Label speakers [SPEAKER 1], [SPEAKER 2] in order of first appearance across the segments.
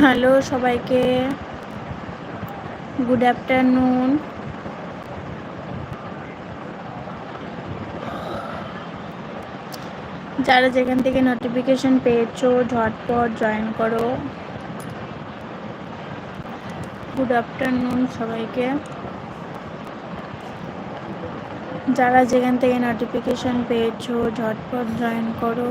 [SPEAKER 1] Hello সবাইকে। Good afternoon যারা যেখান থেকে নোটিফিকেশন পেয়েছ, ঝটপট জয়েন করো। গুড আফটারনুন সবাইকে। যারা যেখান থেকে নোটিফিকেশন পেয়েছ, ঝটপট জয়েন করো।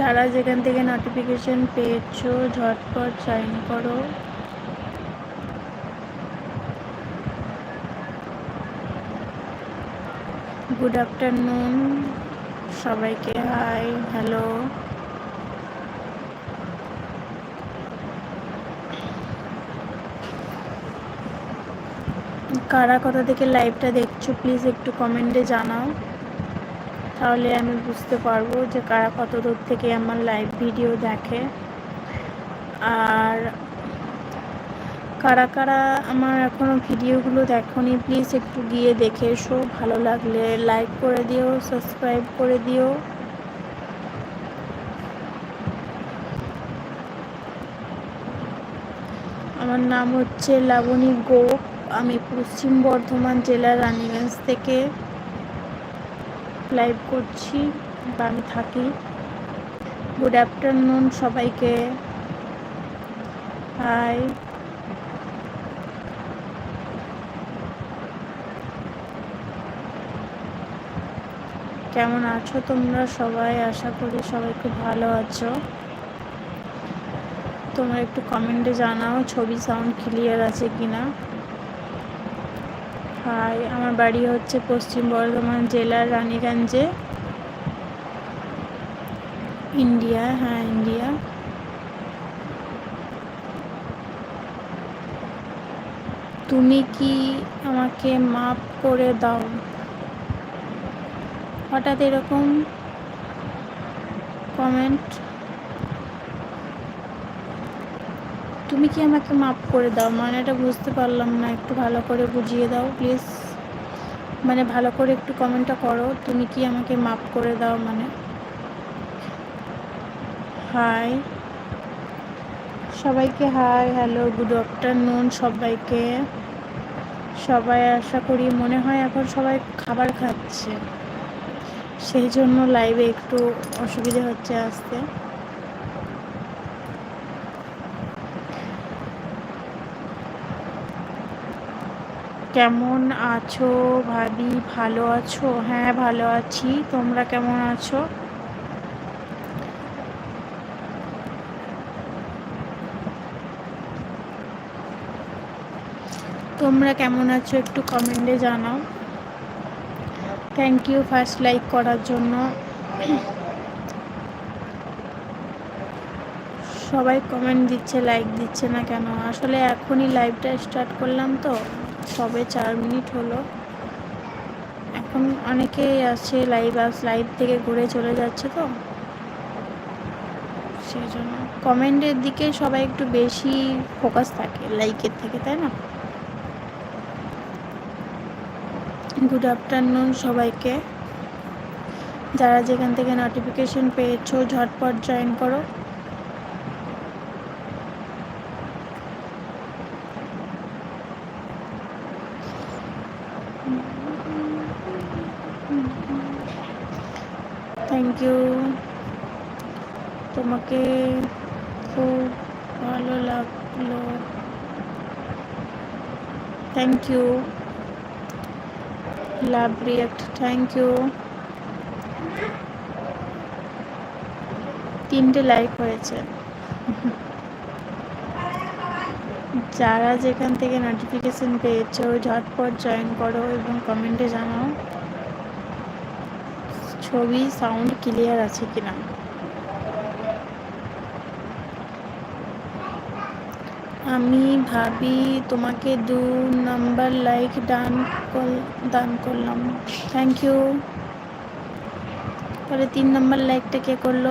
[SPEAKER 1] যারা যেখান থেকে নোটিফিকেশন পেয়েছ, ঝটপট সাইন করো। গুড আফটারনুন সবাইকে হাই হ্যালো কারা কোথা থেকে লাইভটা দেখছ প্লিজ একটু কমেন্টে জানাও। তাহলে আমি বুঝতে পারব যে কারা কত দূর থেকে আমার লাইভ ভিডিও দেখে। আর কারা কারা আমার এখনও ভিডিওগুলো দেখনি প্লিজ একটু গিয়ে দেখে এসো। ভালো লাগলে লাইক করে দিও সাবস্ক্রাইব করে দিও। আমার নাম হচ্ছে লাবণী গোপ, আমি পশ্চিম বর্ধমান জেলার রানীগঞ্জ থেকে। লাইভ করছি বা আমি থাকি। গুড আফটারনুন সবাইকে। হাই কেমন আছো তোমরা সবাই? আশা করি সবাই খুব ভালো আছো। তোমরা একটু কমেন্টে জানাও ছবি সাউন্ড ক্লিয়ার আছে কিনা। হাই আমার বাড়ি হচ্ছে পশ্চিম বর্ধমান জেলার রানীগঞ্জে। ইন্ডিয়া হ্যাঁ ইন্ডিয়া। তুমি কি আমাকে মাপ করে দাও? হঠাৎ এরকম কমেন্ট তুমি কি আমাকে মাফ করে দাও? মানে এটা বুঝতে পারলাম না। একটু ভালো করে বুঝিয়ে দাও প্লিজ মানে ভালো করে একটু কমেন্টটা করো। তুমি কি আমাকে মাফ করে দাও মানে? হাই সবাইকে হাই হ্যালো গুড আফটারনুন সবাইকে। সবাই আশা করি মনে হয় এখন সবাই খাবার খাচ্ছে। সেই জন্য লাইভে একটু অসুবিধে হচ্ছে আসতে কেমন আছো ভাবি? ভালো আছো? হ্যাঁ ভালো আছি। তোমরা কেমন আছো? তোমরা কেমন আছো একটু কমেন্টে জানাও। থ্যাংক ইউ ফার্স্ট লাইক করার জন্য। সবাই কমেন্ট দিচ্ছে লাইক দিচ্ছে না কেন? আসলে এখনই লাইভটা স্টার্ট করলাম তো। সবে চার মিনিট হলো। এখন অনেকেই আছে লাইভ আস লাইভ থেকে ঘুরে চলে যাচ্ছে তো। সেই জন্য কমেন্টের দিকে সবাই একটু বেশি ফোকাস থাকে লাইকের থেকে, তাই না? গুড আফটারনুন সবাইকে। যারা যেখান থেকে নোটিফিকেশন পেয়েছ, ঝটপট জয়েন করো। থ্যাংক ইউ তোমাকে খুব ভালো লাগল। Thank you love react thank you তিনটে লাইক হয়েছে। যারা যেখান থেকে নোটিফিকেশন পেয়েছ, ঝটপট জয়েন করো এবং কমেন্টে জানাও। ছবি সাউন্ড ক্লিয়ার আছে কিনা। আমি ভাবি তোমাকে দু নাম্বার লাইক ডান দান করলাম। থ্যাংক ইউ পরে তিন নাম্বার লাইকটা কে করল?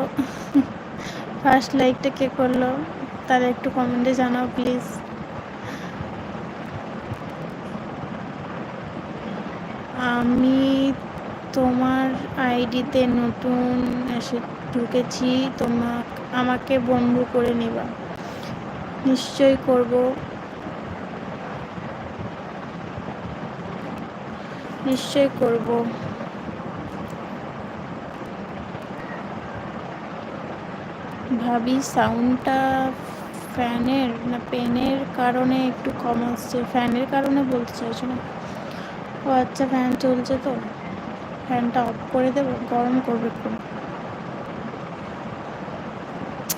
[SPEAKER 1] ফার্স্ট লাইকটা কে করল? তারা একটু কমেন্টে জানাও প্লিজ আমি তোমার আইডিতে নতুন এসে ঢুকেছি তোমার আমাকে বন্ধু করে নেবা। নিশ্চয় করব। নিশ্চয় করব। ভাবি সাউন্ডটা ফ্যানের না পেনের কারণে একটু কম আসছে? ফ্যানের কারণে বলতে চাইছো না? ও আচ্ছা ফ্যান চলছে তো। ফ্যানটা অফ করে দেবো, গরম করবে একটু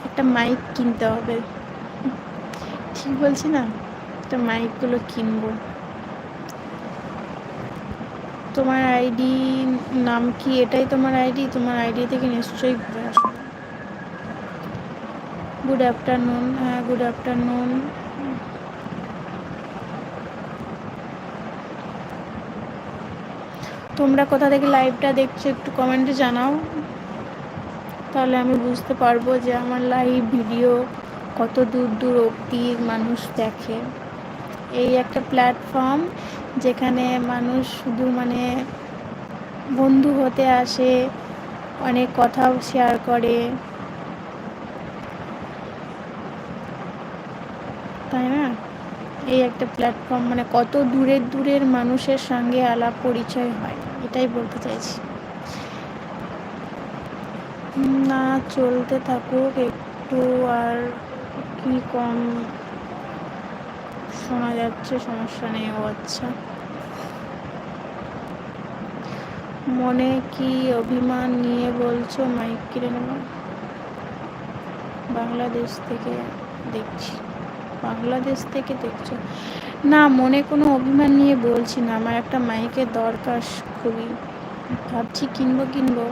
[SPEAKER 1] একটা মাইক কিনতে হবে। ঠিক বলছি না? একটা মাইকগুলো কিনবো। তোমার আইডি নাম কি? এটাই তোমার আইডি তোমার আইডি থেকে নিশ্চয়ই ঘুরে আসবে। গুড আফটারনুন হ্যাঁ গুড আফটারনুন তোমরা কোথা থেকে লাইভটা দেখছ একটু কমেন্টে জানাও। তাহলে আমি বুঝতে পারব যে আমার লাইভ ভিডিও কত দূর দূর অব্দি মানুষ দেখে। এই একটা প্ল্যাটফর্ম যেখানে মানুষ শুধু মানে বন্ধু হতে আসে, অনেক কথাও শেয়ার করে। তাই না? এই একটা প্ল্যাটফর্ম মানে কত দূরের দূরের মানুষের সঙ্গে আলাপ পরিচয় হয়। এটাই বলতে চাইছি। না, চলতে থাকুক, একটু আর কি কম শোনা যাচ্ছে, সমস্যা নেই, ও আচ্ছা। মনে কি অভিমান নিয়ে বলছো, মাইক কিনে নেব? বাংলাদেশ থেকে দেখছি। বাংলাদেশ থেকে দেখছ। না, মনে কোনো অভিমান নিয়ে বলছি না। আমার একটা মাইকের দরকার খুবই। ভাবছি কিনবো কিনবো।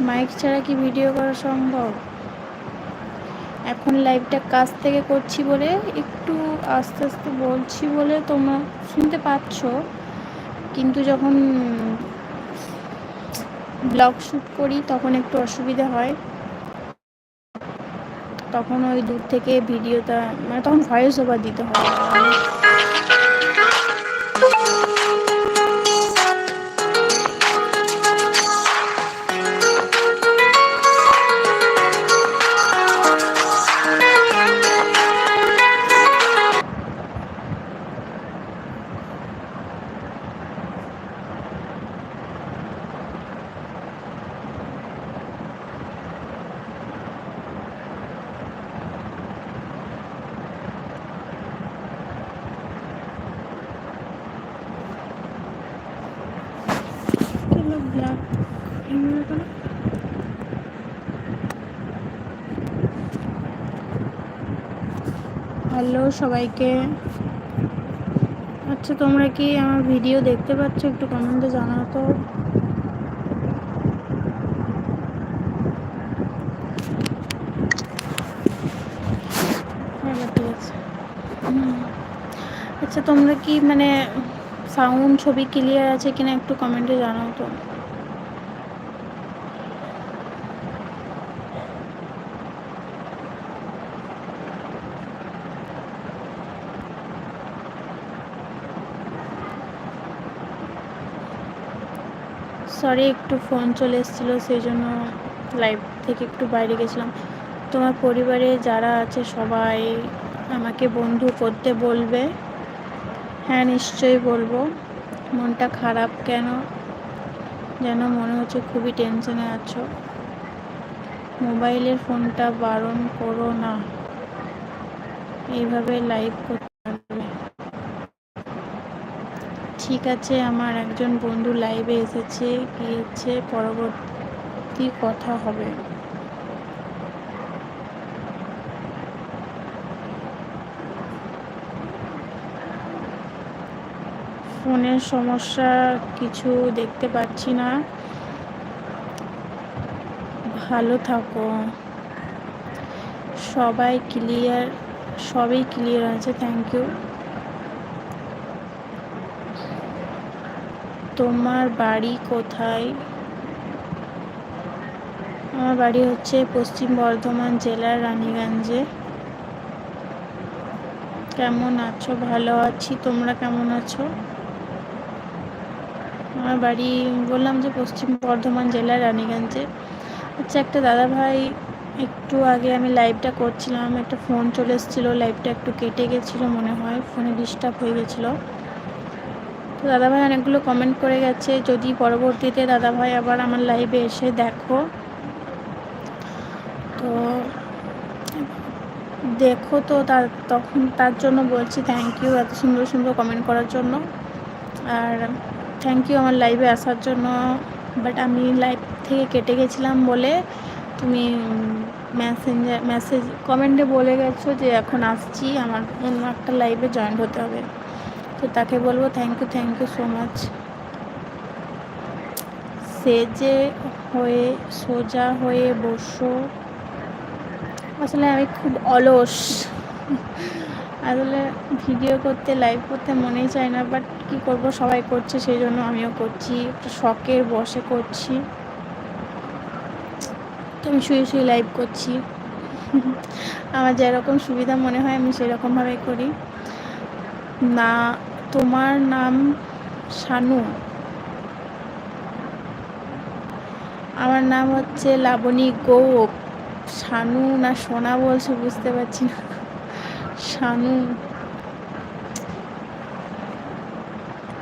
[SPEAKER 1] মাইক ছাড়া কি ভিডিও করা সম্ভব? এখন লাইভটা কাজ থেকে করছি বলে, একটু আস্তে আস্তে বলছি বলে তোমরা শুনতে পাচ্ছ। কিন্তু যখন ব্লগ শ্যুট করি, তখন একটু অসুবিধা হয়। তখন ওই দূর থেকে ভিডিওটা মানে তখন ভয়েস ওভার দিতে হয়। হ্যালো সবাইকে। আচ্ছা তোমরা কি আমার ভিডিও দেখতে পাচ্ছ? একটু কমেন্টে জানাও তো। হ্যাঁ, আচ্ছা তোমরা কি মানে সাউন্ড ছবি ক্লিয়ার আছে কিনা একটু কমেন্টে জানাও তো। সরি একটু ফোন চলে এসেছিল, সেই জন্য লাইভ থেকে একটু বাইরে গেছিলাম। তোমার পরিবারে যারা আছে সবাই আমাকে বন্ধু করতে বলবে। হ্যাঁ নিশ্চয়ই বলব। মনটা খারাপ কেন? যেন মনে হচ্ছে খুবই টেনশনে আছো। মোবাইলের ফোনটা বারণ করো না। এইভাবে লাইভ ঠিক আছে, আমার একজন বন্ধু লাইভে এসেছে, গিয়েছে, পরবর্তী কথা হবে। ফোনের সমস্যা কিছু দেখতে পাচ্ছি না। ভালো থাকো। সবাই ক্লিয়ার সবই ক্লিয়ার আছে থ্যাংক ইউ তোমার বাড়ি কোথায়? আমার বাড়ি হচ্ছে পশ্চিম বর্ধমান জেলার রানীগঞ্জে। কেমন আছো? ভালো আছি। তোমরা কেমন আছো? আমার বাড়ি, বললাম যে পশ্চিম বর্ধমান জেলার রানীগঞ্জে। আচ্ছা একটা দাদা ভাই একটু আগে আমি লাইভটা করছিলাম। একটা ফোন চলে এসেছিল। লাইভটা একটু কেটে গেছিল, মনে হয়। ফোনে ডিস্টার্ব হয়ে গেছিল। তো দাদাভাই অনেকগুলো কমেন্ট করে গেছে, যদি পরবর্তীতে দাদাভাই আবার আমার লাইভে এসে দেখো। তো দেখো তো তার তখন তার জন্য বলছি থ্যাংক ইউ এত সুন্দর সুন্দর কমেন্ট করার জন্য। আর থ্যাংক ইউ আমার লাইভে আসার জন্য। বাট আমি লাইভ থেকে কেটে গেছিলাম বলে তুমি মেসেঞ্জার মেসেজ কমেন্টে বলে গেছো যে এখন আসছি, আমার অন্য একটা লাইভে জয়েন হতে হবে। তো তাকে বলব thank you thank you so much সেজে হয়ে, সোজা হয়ে বসো। আসলে আমি খুব অলস। আসলে ভিডিও করতে লাইভ করতে মনেই চায় না বাট কি করব, সবাই করছে, সেই জন্য আমিও করছি। একটু শখের বসে করছি। তো আমি শুয়ে শুয়ে লাইভ করছি। আমার যেরকম সুবিধা মনে হয়, আমি সেরকমভাবেই করি। না তোমার নাম শানু। আমার নাম হচ্ছে লাবণী গোপ শানু না সোনা বলছো বুঝতে পারছি না। শানু।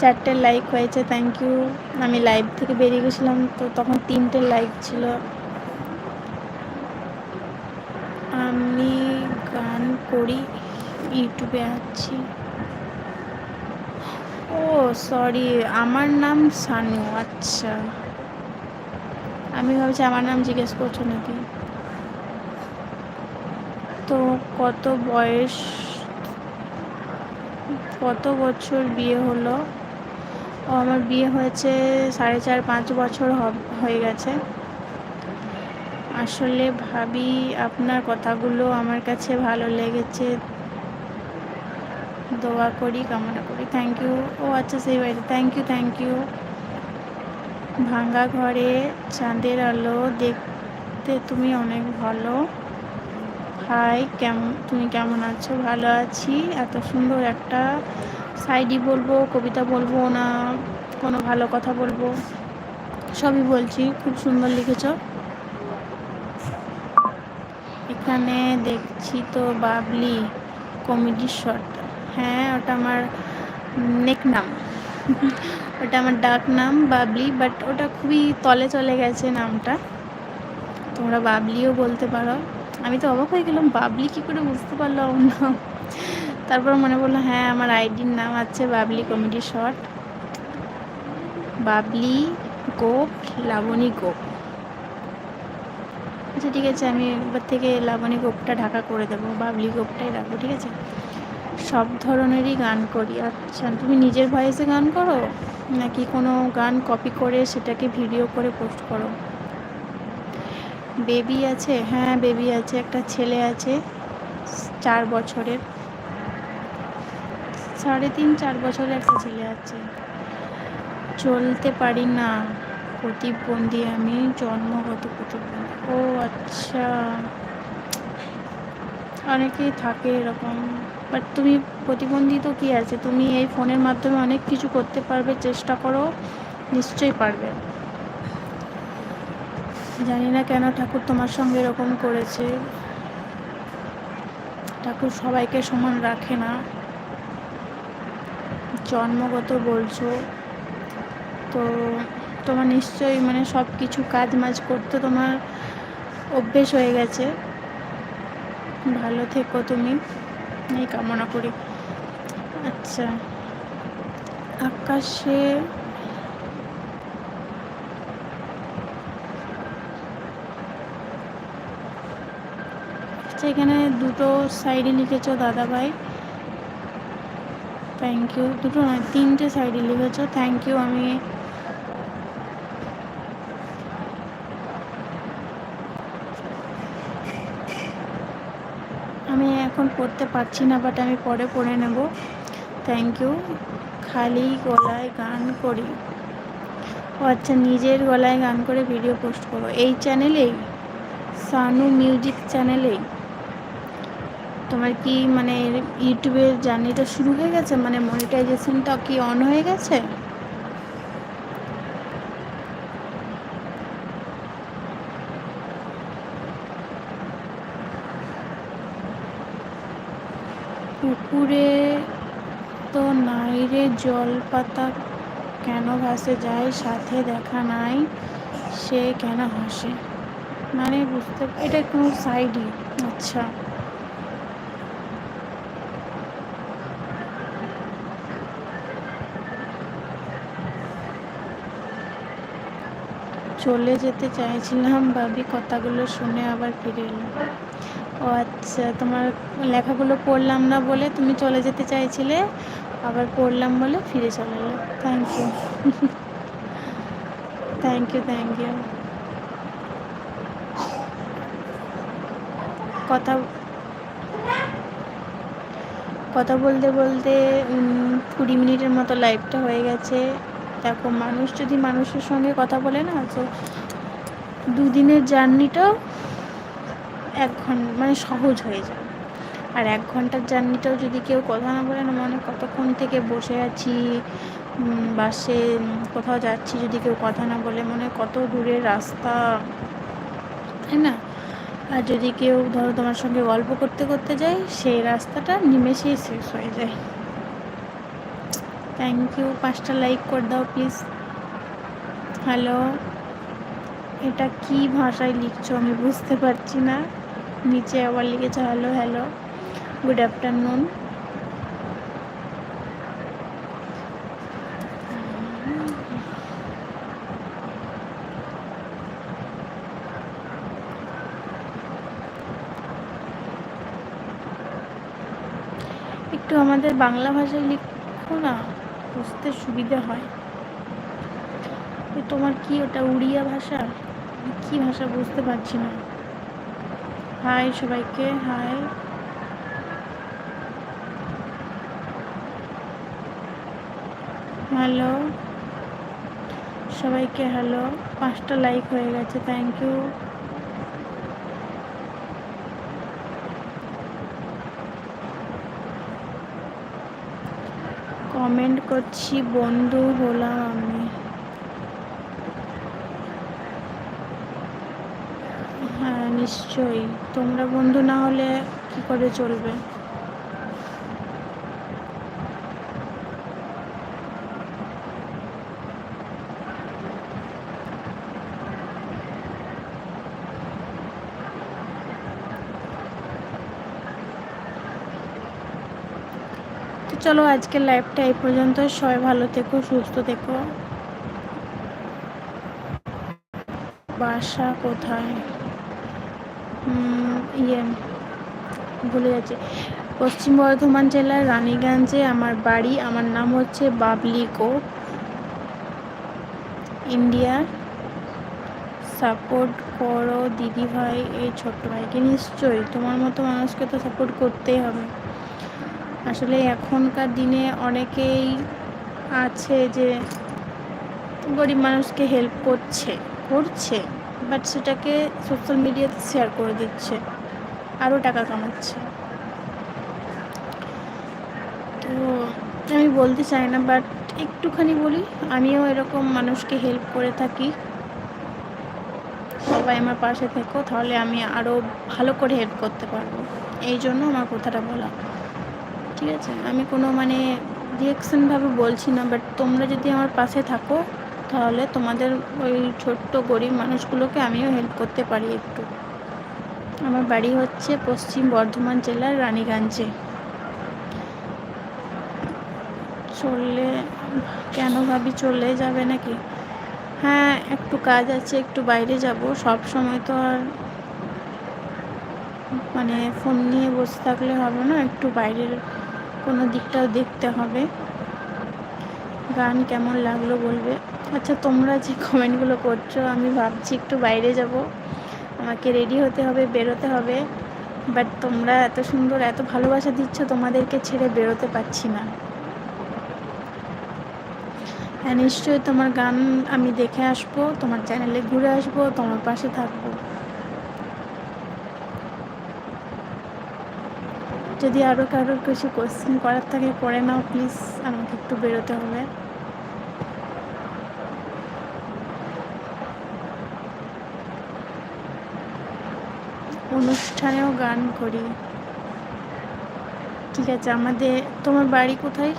[SPEAKER 1] চারটে লাইক হয়েছে থ্যাংক ইউ আমি লাইভ থেকে বেরিয়ে গেছিলাম, তো তখন তিনটে লাইক ছিল। আমি গান করি, ইউটিউবে আছি। ও সরি আমার নাম সানু আচ্ছা। আমি ভাবছি আমার নাম জিজ্ঞেস করছ নাকি? তো কত বয়স, কত বছর বিয়ে হলো? ও, আমার বিয়ে হয়েছে সাড়ে চার, পাঁচ বছর হয়ে গেছে। আসলে ভাবি, আপনার কথাগুলো আমার কাছে ভালো লেগেছে। দোয়া করি, কামনা করি। থ্যাংক ইউ ও আচ্ছা সেই বাড়ি থ্যাংক ইউ থ্যাংক ইউ ভাঙ্গা ঘরে চাঁদের আলো দেখতে তুমি অনেক ভালো। হাই কেমন তুমি কেমন আছো? ভালো আছি। এত সুন্দর একটা সাইডি বলব, কবিতা বলব না, কোনো ভালো কথা বলব। সবই বলছি, খুব সুন্দর লিখেছ। এখানে দেখছি তো বাবলি কমেডি শট হ্যাঁ ওটা আমার নেক নাম। ওটা আমার ডাক নাম বাবলি বাট ওটা খুবই তলে চলে গেছে নামটা। তোমরা বাবলিও বলতে পারো। আমি তো অবাক হয়ে গেলাম বাবলি কী করে বুঝতে পারল নাম তারপর মনে পড়ল হ্যাঁ আমার আইডির নাম আছে বাবলি কমেডি শট বাবলি গোপ লাবণী গোপ। আচ্ছা ঠিক আছে, আমি এবার থেকে লাবণী গোপটা ঢাকা করে দেবো বাবলি গোপটাই রাখব, ঠিক আছে? সব ধরনেরই গান করি। আচ্ছা তুমি নিজের ভয়েসে গান করো? নাকি কোনো গান কপি করে সেটাকে ভিডিও করে পোস্ট করো? বেবি আছে হ্যাঁ বেবি আছে, একটা ছেলে আছে, চার বছরের। সাড়ে তিন, চার বছরের একটা ছেলে আছে। চলতে পারি না। প্রতিবন্ধী, আমি জন্মগত প্রতিবন্ধী। ও আচ্ছা। অনেকেই থাকে এরকম। বাট তুমি প্রতিবন্ধী তো কী আছে? তুমি এই ফোনের মাধ্যমে অনেক কিছু করতে পারবে, চেষ্টা করো, নিশ্চয়ই পারবে। জানি না কেন ঠাকুর তোমার সঙ্গে এরকম করেছে। ঠাকুর সবাইকে সমান রাখে না। জন্মগত বলছো। তো তোমার নিশ্চয়ই মানে সব কিছু কাজ মাজ করতে তোমার অভ্যেস হয়ে গেছে। ভালো থেকো তুমি। এই কামনা করি। আচ্ছা আকাশে আচ্ছা এখানে দুটো সাইডে লিখেছো দাদা ভাই থ্যাংক ইউ দুটো নয়, তিনটে সাইডে লিখেছো। থ্যাংক ইউ আমি আমি পড়তে পারছি না বাট আমি পরে পড়ে নেব। থ্যাংক ইউ খালি গলায় গান করি। ও আচ্ছা নিজের গলায় গান করে ভিডিও পোস্ট করো। এই চ্যানেলেই সানু মিউজিক চ্যানেলেই তোমার কি মানে ইউটিউবের জার্নিটা শুরু হয়ে গেছে? মানে মনিটাইজেশনটা কি অন হয়ে গেছে পুকুরে তো নাই রে জল পাতা কেন ভাসে যায় সাথে দেখা নাই? সে কেন হাসে? মানে বুঝতে এটা কোনো সাইডই আচ্ছা। চলে যেতে চাইছিলাম, ভাবি কথাগুলো শুনে আবার ফিরে এলাম ও আচ্ছা তোমার লেখাগুলো পড়লাম না বলে তুমি চলে যেতে চাইছিলে? আবার পড়লাম বলে ফিরে চলে এলো thank you thank you thank you কথা কথা বলতে বলতে কুড়ি মিনিটের মতো লাইভটা হয়ে গেছে। দেখো, মানুষ যদি মানুষের সঙ্গে কথা বলে না, তো দুদিনের জার্নিটাও এক ঘণ্টা মানে সহজ হয়ে যায় আর এক ঘণ্টার জার্নিটাও যদি কেউ কথা না বলে না, মনে কতক্ষণ থেকে বসে আছি বাসে, কোথাও যাচ্ছি যদি কেউ কথা না বলে, মনে কত দূরের রাস্তা, তাই না? আর যদি কেউ, ধরো তোমার সঙ্গে গল্প করতে করতে যায়, সেই রাস্তাটা নিমেষেই শেষ হয়ে যায়। থ্যাংক ইউ পাঁচটা লাইক করে দাও প্লিজ হ্যালো এটা কি ভাষায় লিখছো আমি বুঝতে পারছি না। নিচে আবার লিখেছে হ্যালো হ্যালো গুড আফটারনুন একটু আমাদের বাংলা ভাষায় লিখো না, বুঝতে সুবিধা হয়। তোমার কি ওটা উড়িয়া ভাষা? কি ভাষা বুঝতে পারছি না। হাই সবাইকে হাই হ্যালো। সবাইকে হ্যালো। পাঁচটা লাইক হয়ে গেছে থ্যাংক ইউ কমেন্ট করছি, বন্ধু হলাম আমি। হ্যাঁ নিশ্চয়ই। তোমরা বন্ধু না হলে কি করে চলবে? চলো আজকের লাইভটা এই পর্যন্ত। সবাই ভালো থেকো, সুস্থ থেকো। বাসা কোথায়? ইয়ে ভুলে যাচ্ছি। পশ্চিম বর্ধমান জেলার রানীগঞ্জে আমার বাড়ি। আমার নাম হচ্ছে বাবলি গোপ। ইন্ডিয়ার সাপোর্ট করো দিদি ভাই এই ছোট্ট ভাইকে। নিশ্চয়ই তোমার মতো মানুষকে তো সাপোর্ট করতেই হবে। আসলে এখনকার দিনে অনেকেই আছে যে গরিব মানুষকে হেল্প করছে করছে বাট সেটাকে সোশ্যাল মিডিয়াতে শেয়ার করে দিচ্ছে, আরও টাকা কামাচ্ছে। তো আমি বলতে চাই না বাট একটুখানি বলি, আমিও এরকম মানুষকে হেল্প করে থাকি। সবাই আমার পাশে থেকো, তাহলে আমি আরও ভালো করে হেল্প করতে পারব। এই জন্য আমার কথাটা বলা। ঠিক আছে? আমি কোনো মানে রিয়াকশানভাবে বলছি না বাট তোমরা যদি আমার পাশে থাকো, তাহলে তোমাদের ওই ছোট্ট গরিব মানুষগুলোকে আমিও হেল্প করতে পারি একটু। আমার বাড়ি হচ্ছে পশ্চিম বর্ধমান জেলার রানীগঞ্জে। চললে, কেন ভাবি চলে যাবে নাকি? হ্যাঁ একটু কাজ আছে, একটু বাইরে যাব। সব সময় তো আর মানে ফোন নিয়ে বসে থাকলে হবে না, একটু বাইরের কোনো দিকটাও দেখতে হবে। গান কেমন লাগল বলবে? আচ্ছা তোমরা যে কমেন্টগুলো করছ, আমি ভাবছি একটু বাইরে যাব। আমাকে রেডি হতে হবে, বেরোতে হবে। বাট তোমরা এত সুন্দর, এত ভালোবাসা দিচ্ছ, তোমাদেরকে ছেড়ে বেরোতে পারছি না। হ্যাঁ নিশ্চয়ই তোমার গান আমি দেখে আসব, তোমার চ্যানেলে ঘুরে আসব, তোমার পাশে থাকব। যদি আরও কারোর কিছু কোশ্চেন করার থাকে, করে নাও প্লিজ আমাকে একটু বেরোতে হবে। অনুষ্ঠানেও গান করি। ঠিক আছে, আমাদের, তোমার বাড়ি কোথায়?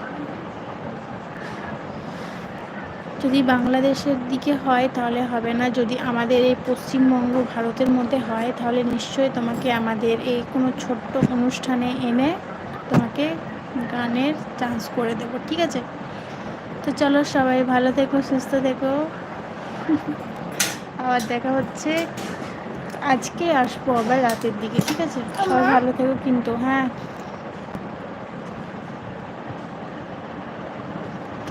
[SPEAKER 1] যদি বাংলাদেশের দিকে হয় তাহলে হবে না। যদি আমাদের এই পশ্চিমবঙ্গ ভারতের মধ্যে হয় তাহলে নিশ্চয়ই তোমাকে আমাদের এই কোনো ছোট্ট অনুষ্ঠানে এনে তোমাকে গানের চান্স করে দেবো, ঠিক আছে? তো চলো সবাই ভালো থেকো, সুস্থ থেকো। আবার দেখা হচ্ছে। আজকে আসব আবার রাতের দিকে, ঠিক আছে? সবাই ভালো থেকো কিন্তু হ্যাঁ।